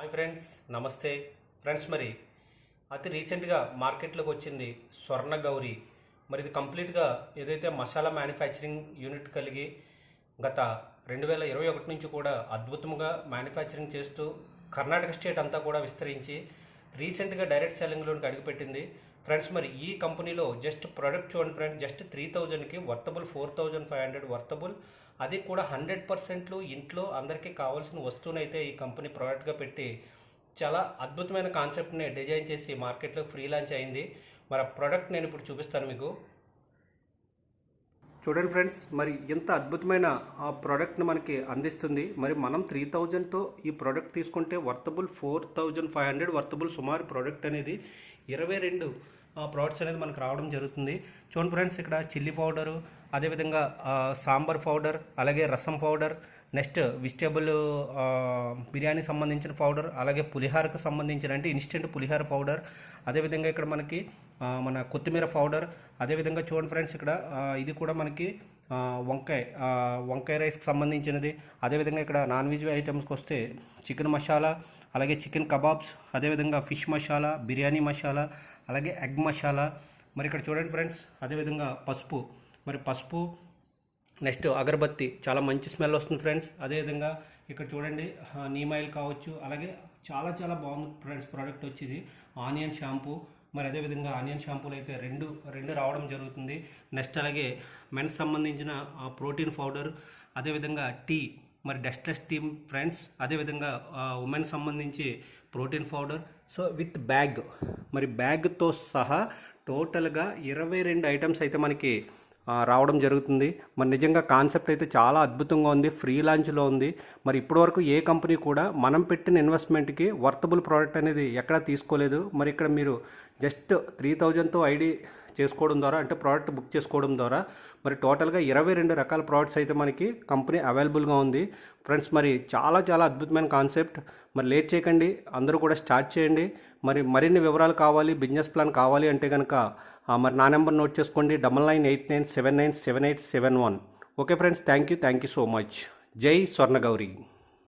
Hi friends నమస్తే. Friends మరి అతి రీసెంట్గా మార్కెట్లోకి వచ్చింది స్వర్ణ గౌరి. మరి ఇది కంప్లీట్గా ఏదైతే మసాలా మ్యానుఫ్యాక్చరింగ్ యూనిట్ కలిగి గత రెండు వేల ఇరవై ఒకటి నుంచి కూడా అద్భుతంగా మ్యానుఫ్యాక్చరింగ్ చేస్తూ కర్ణాటక స్టేట్ అంతా కూడా విస్తరించి రీసెంట్గా డైరెక్ట్ సెల్లింగ్లోకి అడుగుపెట్టింది ఫ్రెండ్స్ మరి ఈ కంపెనీలో జస్ట్ ప్రోడక్ట్ చూడండి ఫ్రెండ్స్ జస్ట్ త్రీ థౌజండ్కి worthable four thousand five hundred worthable. అది కూడా హండ్రెడ్ పర్సెంట్లు ఇంట్లో అందరికీ కావాల్సిన వస్తువునైతే ఈ కంపెనీ ప్రోడక్ట్గా పెట్టి చాలా అద్భుతమైన కాన్సెప్ట్ని డిజైన్ చేసి మార్కెట్లో ఫ్రీ లాంచ్ అయింది. మరి ఆ ప్రోడక్ట్ నేను ఇప్పుడు చూపిస్తాను మీకు. చూడండి ఫ్రెండ్స్ మరి ఇంత అద్భుతమైన ఆ ప్రోడక్ట్ని మనకి అందిస్తుంది. మరి మనం త్రీ థౌజండ్తో ఈ ప్రోడక్ట్ తీసుకుంటే worthable four thousand five hundred worthable సుమారు ప్రోడక్ట్ అనేది ఇరవై రెండు ప్రోడక్ట్స్ అనేది మనకు రావడం జరుగుతుంది. చూడండి ఫ్రెండ్స్ ఇక్కడ చిల్లీ పౌడరు అదేవిధంగా సాంబార్ పౌడర్ అలాగే రసం పౌడర్ నెక్స్ట్ వెజిటేబుల్ బిర్యానీ సంబంధించిన పౌడర్ అలాగే పులిహారకు సంబంధించిన అంటే ఇన్స్టెంట్ పులిహార పౌడర్ అదేవిధంగా ఇక్కడ మనకి మన కొత్తిమీర పౌడర్ అదేవిధంగా చూడండి ఫ్రెండ్స్ ఇక్కడ ఇది కూడా మనకి వంకాయ వంకాయ రైస్కి సంబంధించినది. అదేవిధంగా ఇక్కడ నాన్ వెజ్ ఐటమ్స్కి వస్తే చికెన్ మసాలా అలాగే చికెన్ కబాబ్స్ అదేవిధంగా ఫిష్ మసాలా బిర్యానీ మసాలా అలాగే ఎగ్ మసాలా. మరి ఇక్కడ చూడండి ఫ్రెండ్స్ అదేవిధంగా పసుపు. మరి పసుపు నెక్స్ట్ అగరబత్తి. చాలా మంచి స్మెల్ వస్తుంది ఫ్రెండ్స్. అదేవిధంగా ఇక్కడ చూడండి నీమ్ ఆయిల్ కావచ్చు. అలాగే చాలా చాలా బాగుంది ఫ్రెండ్స్ ప్రోడక్ట్ వచ్చేది. Onion shampoo. మరి అదేవిధంగా ఆనియన్ షాంపూలు అయితే రెండు రెండు రావడం జరుగుతుంది. నెక్స్ట్ అలాగే మెన్స్ సంబంధించిన ఆ, ప్రోటీన్ పౌడర్. అదేవిధంగా టీ. మరి డస్ట్లెస్ టీమ్ ఫ్రెండ్స్ అదేవిధంగా ఉమెన్ సంబంధించి protein powder so with bag మరి బ్యాగ్తో సహా టోటల్గా ఇరవై రెండు ఐటమ్స్ అయితే మనకి రావడం జరుగుతుంది. మరి నిజంగా కాన్సెప్ట్ అయితే చాలా అద్భుతంగా ఉంది ఫ్రీ లాంచ్లో ఉంది. మరి ఇప్పటివరకు ఏ కంపెనీ కూడా మనం పెట్టిన ఇన్వెస్ట్మెంట్కి వర్తబుల్ ప్రోడక్ట్ అనేది ఎక్కడా తీసుకోలేదు. మరి ఇక్కడ మీరు జస్ట్ త్రీ థౌజండ్తో ఐడి చేసుకోవడం ద్వారా అంటే ప్రోడక్ట్ బుక్ చేసుకోవడం ద్వారా మరి టోటల్గా ఇరవై రెండు రకాల ప్రోడక్ట్స్ అయితే మనకి కంపెనీ అవైలబుల్గా ఉంది. ఫ్రెండ్స్ మరి చాలా చాలా అద్భుతమైన కాన్సెప్ట్ మరి లేట్ చేయకండి అందరూ కూడా స్టార్ట్ చేయండి. మరి మరిన్ని వివరాలు కావాలి బిజినెస్ ప్లాన్ కావాలి అంటే కనుక మరి నా నెంబర్ నోట్ చేసుకోండి. Double nine eight nine seven nine seven eight seven one okay friends thank you thank you so much జై స్వర్ణగౌరి.